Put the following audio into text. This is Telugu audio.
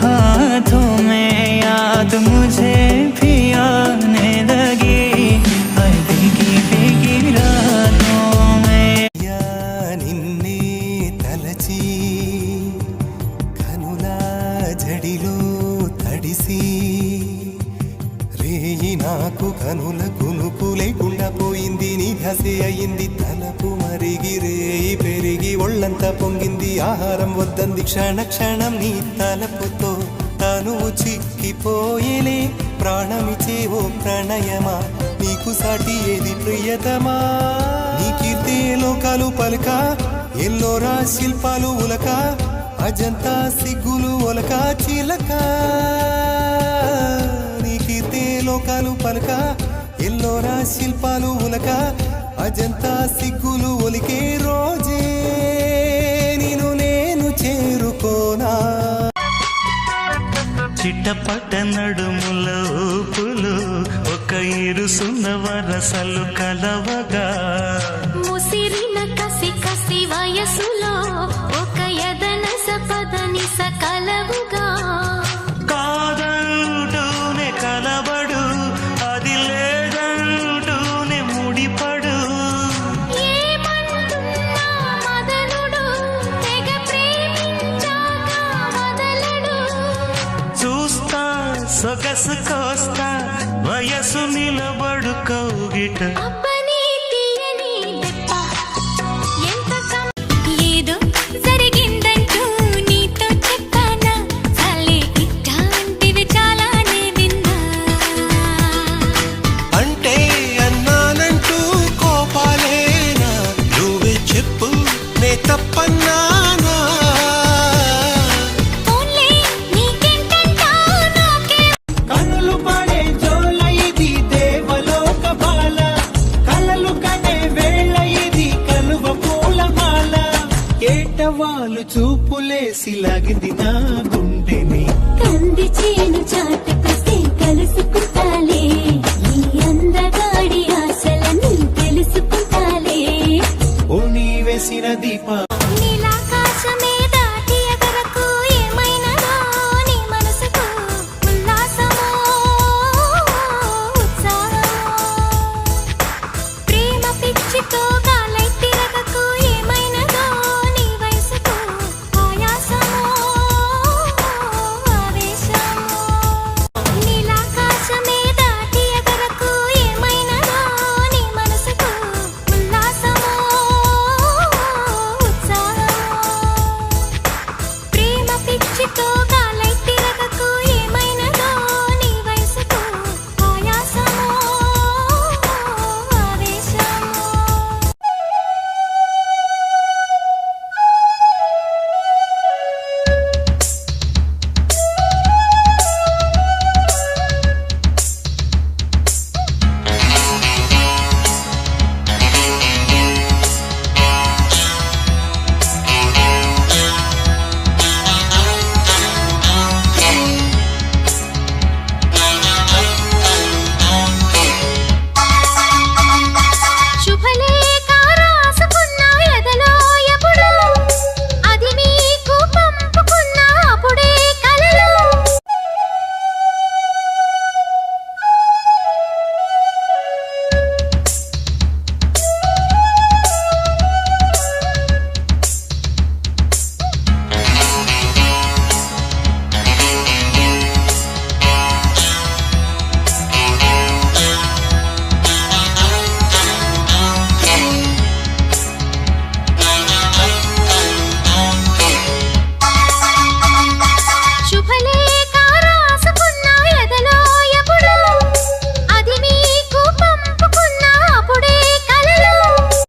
हाथों में याद मुझे भी आने लगी। बिगी बिगी रातों में या జడిలో తడిసి రేయి నాకు కనుల కునుపు పోయింది నీ ఘసి అయింది తలపు మరిగి రే పెరిగి ఒళ్ళంతా పొంగింది ఆహారం వద్దంది క్షణ క్షణం నీ తలపుతో. తను చిక్కిపోయేలే ప్రాణమిచే ఓ ప్రణయమా? నీకు సాటి ఏది ప్రియతమా? నీ కీర్తి లోకాలు పలక? ఎల్లోరా శిల్పాలు ఉలక? అజంతా సిగ్గులు ఒలక? చిలక? నీ కీర్తి లోకాలు పలక? ఎల్లోరా శిల్పాలు ఉలక? అజంతా సిగ్గులు ఒలికే రోజే. చిట్టపట నడుముల ఊపులు ఒక ఇరుసున్న వరసలు కలవగా. ముసిరిన కసి కసి వయసులో ఒక యదన సపదని సకలవుగా సొగసు కోస్తా వయసు నిలబడు కౌగిట. అబ్బని వాళ్ళు చూపులేసి లాగింది నా గుండెని. కంది చేను చాటుకొస్తే కలుసుకుంటాలే.